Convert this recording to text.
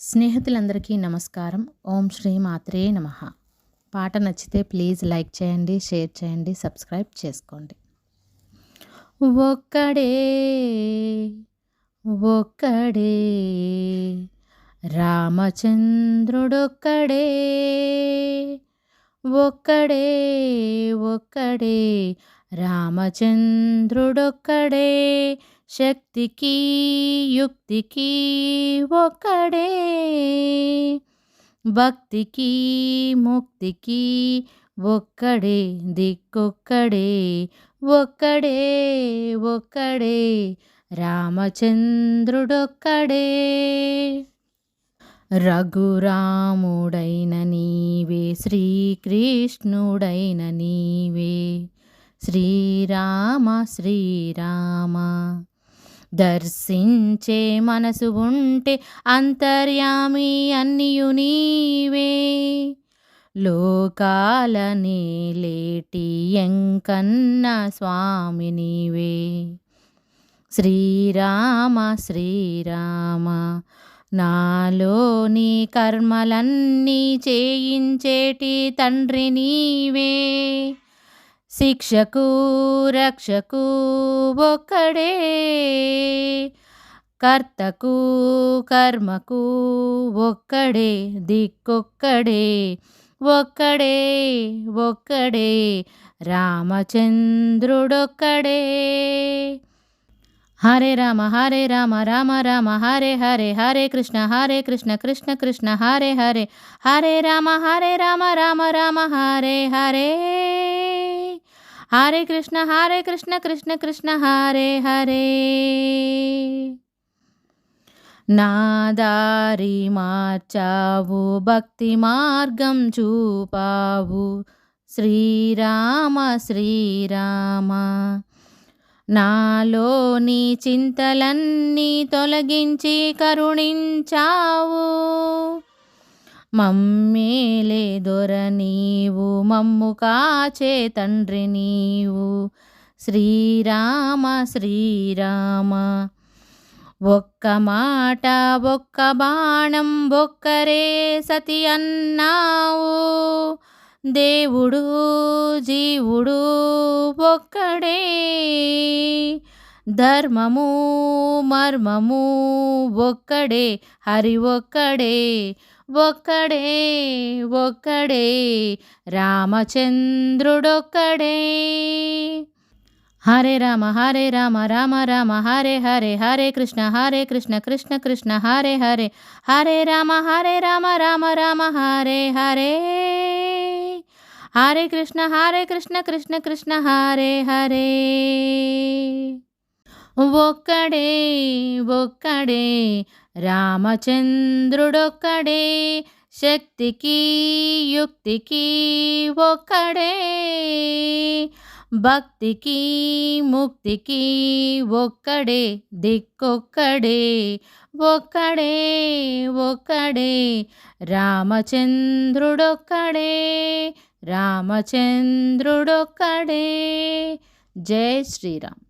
స్నేహితులందరికీ నమస్కారం. ఓం శ్రీ మాత్రే నమ. పాట నచ్చితే ప్లీజ్ లైక్ చేయండి షేర్ చేయండి సబ్స్క్రైబ్ చేసుకోండి. ఒక్కడే ఒక్కడే రామచంద్రుడొక్కడే ఒక్కడే ఒక్కడే రామచంద్రుడొక్కడే శక్తికి యుక్తికి ఒక్కడే. భక్తికి ముక్తికి ఒక్కడే దిక్కొక్కడే. ఒక్కడే ఒక్కడే రామచంద్రుడొక్కడే. రఘురాముడైన నీవే శ్రీకృష్ణుడైన నీవే. శ్రీరామ శ్రీరామ. దర్శించే మనసు ఉంటే అంతర్యామి అన్నియు నీవే. లోకాలనే లేటి ఎంకన్న స్వామి నీవే. శ్రీరామ శ్రీరామ నాలోని కర్మలన్నీ చేయించేటి తండ్రి నీవే. శిక్షకు రక్షకు ఒక్కడే. కర్తకు కర్మకు ఒక్కడే దిక్కొక్కడే ఒక్కడే ఒక్కడే. రామచంద్రుడొక్కడే. హరే రామ హరే రామ రామ రామ హరే హరే హరే కృష్ణ హరే కృష్ణ కృష్ణ కృష్ణ హరే హరే. హరే రామ హరే రామ రామ రామ హరే హరే. హరే కృష్ణ హరే కృష్ణ కృష్ణ కృష్ణ హరే హరే. నా దారి మార్చావు భక్తి మార్గం చూపావు. శ్రీరామ శ్రీరామ. నాలోని చింతలన్నీ తొలగించి కరుణించావు. మమ్మేలే దొర నీవు మమ్ము కాచే తండ్రి నీవు. శ్రీరామ శ్రీరామ ఒక్క మాట ఒక్క బాణం ఒక్కరే సతి అన్నావు. దేవుడు జీవుడు ఒక్కడే. ధర్మము మర్మము ఒక్కడే హరి ఒక్కడే ఒక్కడే ఒక్కడే రామచంద్రుడొక్కడే. హరే రామ హరే రామ రామ రామ హరే హరే హరే కృష్ణ హరే కృష్ణ కృష్ణ కృష్ణ హరే హరే హరే రామ హరే రామ రామ రామ హరే హరే. హరే కృష్ణ హరే కృష్ణ కృష్ణ కృష్ణ హరే హరే. ఒక్కడే ఒక్కడే రామచంద్రుడొక్కడే శక్తికి యుక్తికి ఒక్కడే. భక్తికి ముక్తికి ఒక్కడే దిక్కొక్కడే ఒక్కడే ఒక్కడే రామచంద్రుడొక్కడే రామచంద్రుడొక్కడే. జై శ్రీరామ్.